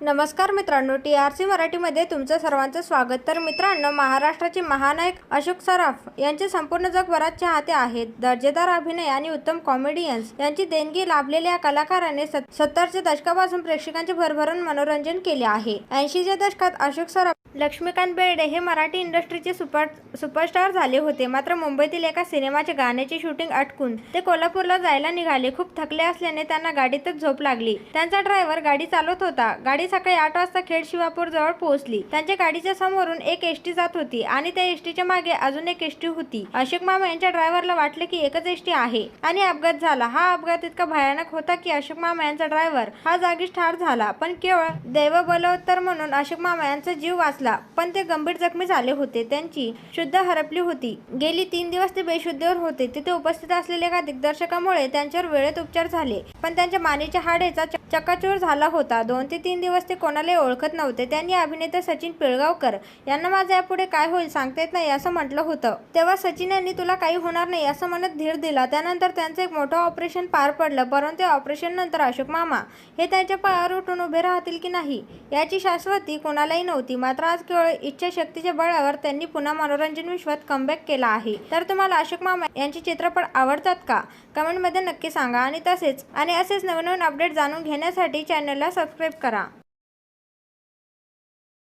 नमस्कार मित्रांनो T R C मराठीमध्ये तुमचं सर्वांचं स्वागत. तर मित्रांनो महाराष्ट्राचे महानायक अशोक सराफ यांचे संपूर्ण जगभरात चाहते आहेत. दर्जेदार अभिनय आणि उत्तम कॉमेडियन्स यांची देणगी लाभलेल्या कलाकाराने सत्तरच्या दशकापासून प्रेक्षकांचे भरभरून मनोरंजन केले आहे. ऐंशीच्या दशकात अशोक सराफ लक्ष्मीकांत बेर्डे हे मराठी इंडस्ट्रीचे सुपर सुपरस्टार झाले होते. मात्र मुंबईतील एका सिनेमाचे गाण्याचे शूटिंग अटकून ते कोल्हापूरला जायला निघाले. खूप थकले असल्याने त्यांना गाडीतच झोप लागली. त्यांचा ड्रायव्हर गाडी चालवत होता. गाडी सकाळी आठ वाजता खेड शिवापूर जवळ पोहोचली. त्यांच्या गाडीच्या समोरून एक एसटी जात होती आणि त्या एसटीच्या मागे अजून एक एसटी होती. अशोक मामा यांच्या ड्रायव्हरला वाटले की एकच एसटी आहे आणि अपघात झाला. हा अपघात इतका भयानक होता की अशोक मामा यांचा ड्रायव्हर हा जागीच ठार झाला. पण केवळ दैव बलवत्तर म्हणून अशोक मामा यांचा जीव वाचला पण ते गंभीर जखमी झाले होते. त्यांची शुद्ध हरपली होती. गेली तीन दिवस ते बेशुद्धीवर होते. तिथे उपस्थित असलेल्या एका दिग्दर्शकामुळे त्यांच्यावर वेळेत उपचार झाले. पण त्यांच्या मानेच्या हाडेचा च- झाला होता. दोन ते तीन दिवस ते कोणालाही ओळखत नव्हते. त्यांनी अभिनेता सचिन पिळगावकर यांना माझ्या यापुढे काय होईल सांगता येत नाही असं म्हटलं होतं. तेव्हा सचिन यांनी तुला काही होणार नाही असं म्हणत धीर दिला. त्यानंतर त्यांचं एक मोठं ऑपरेशन पार पडलं. परंतु ऑपरेशन नंतर अशोक मामा हे त्यांच्या पायावर उठून उभे राहतील की नाही याची शाश्वती कोणालाही नव्हती. मात्र आज केवळ इच्छाशक्तीच्या बळावर त्यांनी पुन्हा मनोरंजन विश्वात कमबॅक केला आहे. तर तुम्हाला अशोक मामा यांचे चित्रपट आवडतात का? कमेंटमध्ये नक्की सांगा आणि तसेच आणि असेच नवनवीन अपडेट जाणून घेण्यासाठी चॅनलला सबस्क्राईब करा.